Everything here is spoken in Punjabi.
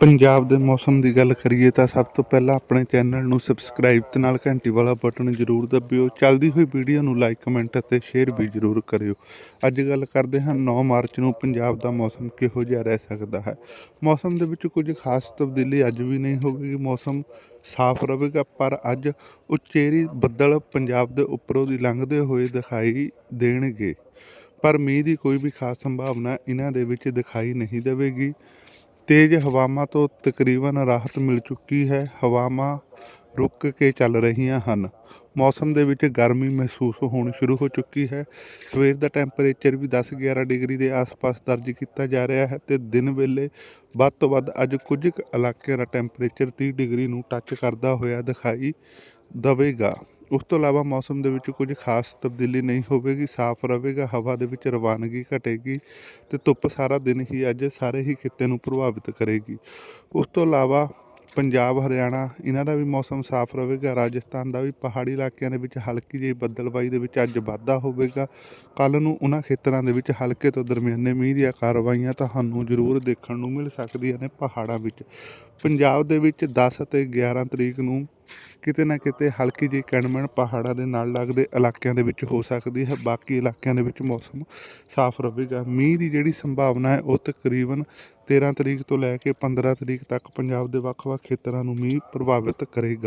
ਪੰਜਾਬ ਦੇ ਮੌਸਮ ਦੀ ਗੱਲ ਕਰੀਏ ਤਾਂ ਸਭ ਤੋਂ ਪਹਿਲਾਂ ਆਪਣੇ ਚੈਨਲ ਨੂੰ ਸਬਸਕ੍ਰਾਈਬ ਤੇ ਨਾਲ ਘੰਟੀ ਵਾਲਾ ਬਟਨ ਜ਼ਰੂਰ ਦਬਿਓ। ਚੱਲਦੀ ਹੋਈ ਵੀਡੀਓ ਨੂੰ ਲਾਈਕ ਕਮੈਂਟ ਅਤੇ ਸ਼ੇਅਰ ਵੀ ਜ਼ਰੂਰ ਕਰਿਓ। ਅੱਜ ਗੱਲ ਕਰਦੇ ਹਾਂ 9 ਮਾਰਚ ਨੂੰ ਪੰਜਾਬ ਦਾ ਮੌਸਮ ਕਿਹੋ ਜਿਹਾ ਰਹਿ ਸਕਦਾ ਹੈ। ਮੌਸਮ ਦੇ ਵਿੱਚ ਕੁਝ ਖਾਸ ਤਬਦੀਲੀ ਅੱਜ ਵੀ ਨਹੀਂ ਹੋਵੇਗੀ। ਮੌਸਮ ਸਾਫ਼ ਰਹੇਗਾ, ਪਰ ਅੱਜ ਉਚੇਰੀ ਬੱਦਲ ਪੰਜਾਬ ਦੇ ਉੱਪਰੋਂ ਦੀ ਲੰਘਦੇ ਹੋਏ ਦਿਖਾਈ ਦੇਣਗੇ। ਪਰ ਮੀਂਹ ਦੀ ਕੋਈ ਵੀ ਖਾਸ ਸੰਭਾਵਨਾ ਇਹਨਾਂ ਦੇ ਵਿੱਚ ਦਿਖਾਈ ਨਹੀਂ ਦੇਵੇਗੀ। ਤੇਜ਼ ਹਵਾਵਾਂ ਤੋਂ ਤਕਰੀਬਨ ਰਾਹਤ ਮਿਲ ਚੁੱਕੀ ਹੈ। ਹਵਾਵਾਂ ਰੁਕ ਕੇ ਚੱਲ ਰਹੀਆਂ ਹਨ। ਮੌਸਮ ਦੇ ਵਿੱਚ ਗਰਮੀ ਮਹਿਸੂਸ ਹੋਣੀ ਸ਼ੁਰੂ ਹੋ ਚੁੱਕੀ ਹੈ। ਸਵੇਰ ਦਾ ਟੈਂਪਰੇਚਰ ਵੀ 10-11 ਡਿਗਰੀ ਦੇ ਆਸ-ਪਾਸ ਦਰਜ ਕੀਤਾ ਜਾ ਰਿਹਾ ਹੈ ਤੇ ਦਿਨ ਵੇਲੇ ਵੱਧ ਤੋਂ ਵੱਧ ਅੱਜ ਕੁਝ ਕੁ ਇਲਾਕਿਆਂ ਦਾ ਟੈਂਪਰੇਚਰ 30 ਡਿਗਰੀ ਨੂੰ ਟੱਚ ਕਰਦਾ ਹੋਇਆ ਦਿਖਾਈ ਦਵੇਗਾ। ਉਸ ਤੋਂ ਇਲਾਵਾ ਮੌਸਮ ਦੇ ਵਿੱਚ ਕੁਝ ਖਾਸ ਤਬਦੀਲੀ ਨਹੀਂ ਹੋਵੇਗੀ, ਸਾਫ਼ ਰਹੇਗਾ, ਹਵਾ ਦੇ ਵਿੱਚ ਰਵਾਨਗੀ ਘਟੇਗੀ ਤੇ ਧੁੱਪ ਸਾਰਾ ਦਿਨ ਹੀ ਅੱਜ ਸਾਰੇ ਹੀ ਖਿੱਤੇ ਨੂੰ ਪ੍ਰਭਾਵਿਤ ਕਰੇਗੀ। ਉਸ ਤੋਂ ਇਲਾਵਾ ਪੰਜਾਬ, ਹਰਿਆਣਾ, ਇਹਨਾਂ ਦਾ ਵੀ ਮੌਸਮ ਸਾਫ਼ ਰਹੇਗਾ, ਰਾਜਸਥਾਨ ਦਾ ਵੀ ਪਹਾੜੀ ਇਲਾਕਿਆਂ ਦੇ ਵਿੱਚ ਹਲਕੀ ਜਿਹੀ ਬੱਦਲਬਾਈ ਦੇ ਵਿੱਚ ਅੱਜ ਵਾਧਾ ਹੋਵੇਗਾ। ਕੱਲ ਨੂੰ ਉਹਨਾਂ ਖੇਤਰਾਂ ਦੇ ਵਿੱਚ ਹਲਕੇ ਤੋਂ ਦਰਮਿਆਨੇ ਮੀਂਹ ਦੀਆਂ ਕਾਰਵਾਈਆਂ ਤੁਹਾਨੂੰ ਜ਼ਰੂਰ ਦੇਖਣ ਨੂੰ ਮਿਲ ਸਕਦੀਆਂ ਨੇ ਪਹਾੜਾਂ ਵਿੱਚ। ਪੰਜਾਬ ਦੇ ਵਿੱਚ 10 ਅਤੇ 11 ਤਰੀਕ ਨੂੰ ਕਿਤੇ ਨਾ ਕਿਤੇ ਹਲਕੀ ਜਿਹੀ ਕਣਮਣ ਪਹਾੜਾਂ ਦੇ ਨਾਲ ਲੱਗਦੇ ਇਲਾਕਿਆਂ ਦੇ ਵਿੱਚ ਹੋ ਸਕਦੀ ਹੈ। ਬਾਕੀ ਇਲਾਕਿਆਂ ਦੇ ਵਿੱਚ ਮੌਸਮ ਸਾਫ਼ ਰਹੇਗਾ। ਮੀਂਹ ਦੀ ਜਿਹੜੀ ਸੰਭਾਵਨਾ ਹੈ, ਉਹ ਤਕਰੀਬਨ 13 ਤਰੀਕ ਤੋਂ ਲੈ ਕੇ 15 ਤਰੀਕ ਤੱਕ ਪੰਜਾਬ ਦੇ ਵੱਖ-ਵੱਖ ਖੇਤਰਾਂ ਨੂੰ ਮੀਂਹ ਪ੍ਰਭਾਵਿਤ ਕਰੇਗਾ।